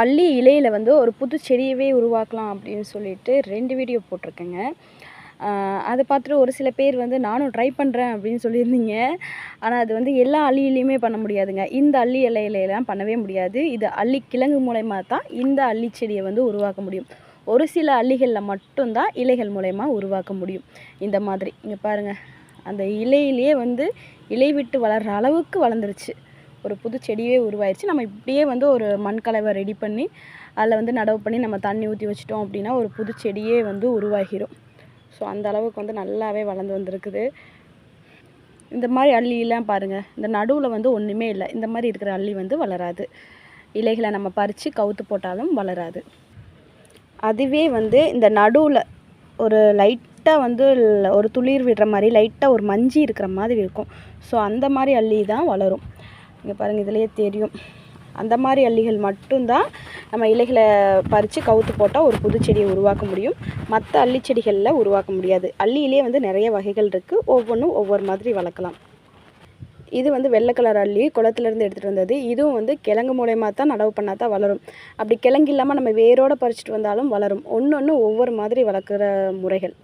அள்ளி இலையில் வந்து ஒரு புது செடியவே உருவாக்கலாம் அப்படின்னு சொல்லிட்டு ரெண்டு வீடியோ போட்டிருக்கேங்க. அதை பார்த்துட்டு ஒரு சில பேர் வந்து நானும் ட்ரை பண்ணுறேன் அப்படின்னு சொல்லியிருந்தீங்க. ஆனால் அது வந்து எல்லா அள்ளியிலையுமே பண்ண முடியாதுங்க. இந்த அள்ளி இலையிலலாம் பண்ணவே முடியாது. இது அள்ளி கிழங்கு மூலயமா தான் இந்த அள்ளி செடியை வந்து உருவாக்க முடியும். ஒரு சில அள்ளிகளில் மட்டும்தான் இலைகள் மூலயமா உருவாக்க முடியும். இந்த மாதிரி இங்கே பாருங்கள் அந்த இலையிலேயே வந்து இலை விட்டு வளர்கிற அளவுக்கு வளர்ந்துருச்சு. ஒரு புது செடியே உருவாயிருச்சு. நம்ம இப்படியே வந்து ஒரு மண் கலவை ரெடி பண்ணி அதில் வந்து நடவு பண்ணி நம்ம தண்ணி ஊற்றி வச்சிட்டோம் அப்படின்னா ஒரு புது செடியே வந்து உருவாகிரும். ஸோ அந்த அளவுக்கு வந்து நல்லாவே வளர்ந்து வந்திருக்குது. இந்த மாதிரி அள்ளியெல்லாம் பாருங்கள் இந்த நடுவில் வந்து ஒன்றுமே இல்லை. இந்த மாதிரி இருக்கிற அள்ளி வந்து வளராது. இலைகளை நம்ம பறித்து கவுத்து போட்டாலும் வளராது. அதுவே வந்து இந்த நடுவில் ஒரு லைட்டாக வந்து ஒரு துளிர் விடுற மாதிரி லைட்டாக ஒரு மஞ்சி இருக்கிற மாதிரி இருக்கும். ஸோ அந்த மாதிரி அள்ளி தான் வளரும். இங்கே பாருங்கள் இதுலேயே தெரியும். அந்த மாதிரி அள்ளிகள் மட்டும்தான் நம்ம இலைகளை பறித்து கவுத்து போட்டால் ஒரு புது செடியை உருவாக்க முடியும். மற்ற அள்ளி செடிகளில் உருவாக்க முடியாது. அள்ளியிலே வந்து நிறைய வகைகள் இருக்குது ஒவ்வொன்றும் ஒவ்வொரு மாதிரி வளர்க்கலாம். இது வந்து வெள்ளை கலர் அள்ளி குளத்துலேருந்து எடுத்துகிட்டு வந்தது. இதுவும் வந்து கிழங்கு மூலயமா தான் நடவு பண்ணால் தான் வளரும். அப்படி கிழங்கு இல்லாமல் நம்ம வேரோடு பறிச்சிட்டு வந்தாலும் வளரும். ஒன்று ஒன்று ஒவ்வொரு மாதிரி வளர்க்குற முறைகள்.